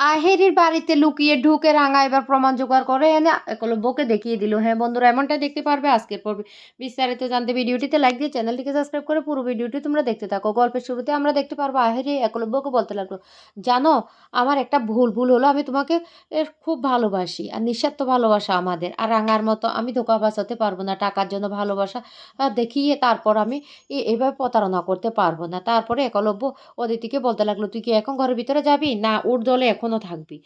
আহেরির বাড়িতে লুকিয়ে ঢুকে রাঙা এবার প্রমাণ জোগাড় করে এনে একলব্যকে দেখিয়ে দিল। হ্যাঁ বন্ধুরা, এমনটাই দেখতে পারবে আজকের পর্বে। বিস্তারিত জানতে ভিডিওটিতে লাইক দিয়ে চ্যানেলটিকে সাবস্ক্রাইব করে পুরো ভিডিওটি তোমরা দেখতে থাকো। গল্পের শুরুতে আমরা দেখতে পারব আহেরি একলব্যকে বলতে লাগল, জানো, আমার একটা ভুল ভুল হলো। আমি তোমাকে খুব ভালোবাসি। আর নিঃস্বার্থ ভালোবাসা আমাদের। আর রাঙার মতো আমি ধোকাবাজ হতে পারব না। টাকার জন্য ভালোবাসা দেখিয়ে তারপর আমি এভাবে প্রতারণা করতে পারব না। তারপরে একলব্য অদিতিকে বলতে লাগল, তুই কি এখন ঘরের ভিতরে যাবি? না, ওর দলে এখনও থাকবি।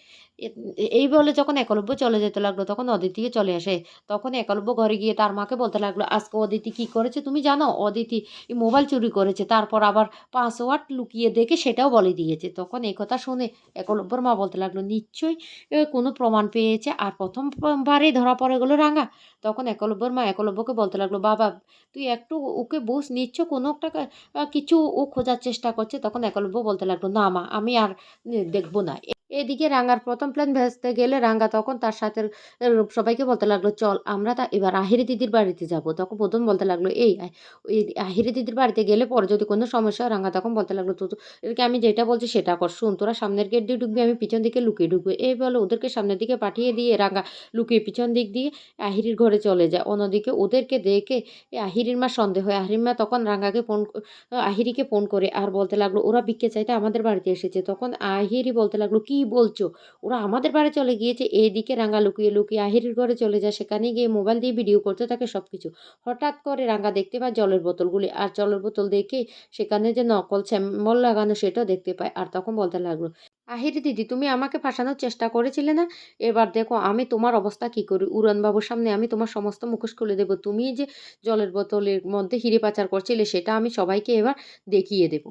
এই বলে যখন একলব্য চলে যেতে লাগল, তখন অদিতিকে চলে আসে। তখন একলব্য ঘরে গিয়ে তার মাকে বলতে লাগল, আজকে অদিতি কি করেছে তুমি জানো? অদিতি মোবাইল চুরি করেছে, তারপর আবার পাসওয়ার্ড লুকিয়ে দেখে সেটাও বলে দিয়েছে। তখন এই কথা শুনে একলব্যর মা বলতে লাগল, নিশ্চয়ই কোনো প্রমাণ পেয়েছে আর প্রথমবারেই ধরা পড়ে গেলো রাঙা। তখন একলব্যর মা একলব্যকে বলতে লাগল, বাবা, তুই একটু ওকে বুঝ নিচ্ছ কোনো একটা কিছু ও খোঁজার চেষ্টা করছে? তখন একলব্য বলতে লাগল, না মা, আমি আর দেখব না। এদিকে রাঙ্গার প্রথম প্ল্যান ভেস্তে গেলে রাঙ্গা তখন তার সাথে সবাইকে বলতে লাগল, চল, আমরা তা এবার আহিরি দিদির বাড়িতে যাব। তখন প্রথম বলতে লাগল, এই আহিরি দিদির বাড়িতে গেলে পরে যদি কোনো সমস্যা হয়, রাঙ্গা তখন বলতে লাগল, তো এদেরকে আমি যেটা বলছি সেটা কর, শুন, তোরা সামনের গেট দিয়ে ঢুকবি, আমি পিছন দিকে লুকিয়ে ঢুকবো। এই বলে ওদেরকে সামনের দিকে পাঠিয়ে দিয়ে রাঙ্গা লুকিয়ে পিছন দিক দিয়ে আহিরির ঘরে চলে যায়। অন্যদিকে ওদেরকে দেখে আহিরির মা সন্দেহ হয়। আহিরির মা তখন রাঙ্গাকে ফোন আহিরিকে ফোন করে আর বলতে লাগল, ওরা ভিক্ষে চাইতে আমাদের বাড়িতে এসেছে। তখন আহিরি বলতে লাগল, কি বলছো? ওরা আমাদের বাড়ি চলে গিয়েছে, এইদিকে রাঙ্গা লুকিয়ে লুকিয়ে আহিরির ঘরে চলে যায়, সেখানে গিয়ে মোবাইল দিয়ে ভিডিও করতে থাকে সব কিছু হঠাৎ করে রাঙ্গা দেখতে পায় জলের বোতলগুলি, আর জলের বোতল দেখে সেখানে যে নকল শ্যামল লাগানো সেটাও দেখতে পায়, আর তখন বলতে লাগল, আহিরি দিদি, তুমি আমাকে ফাঁসানোর চেষ্টা করেছিলে না? এবার দেখো আমি তোমার অবস্থা কি করি? উড়ানবাবুর সামনে আমি তোমার সমস্ত মুখোশ খুলে দেবো, তুমি যে জলের বোতলের মধ্যে হিরে পাচার করছিলে সেটা আমি সবাইকে এবার দেখিয়ে দেবো।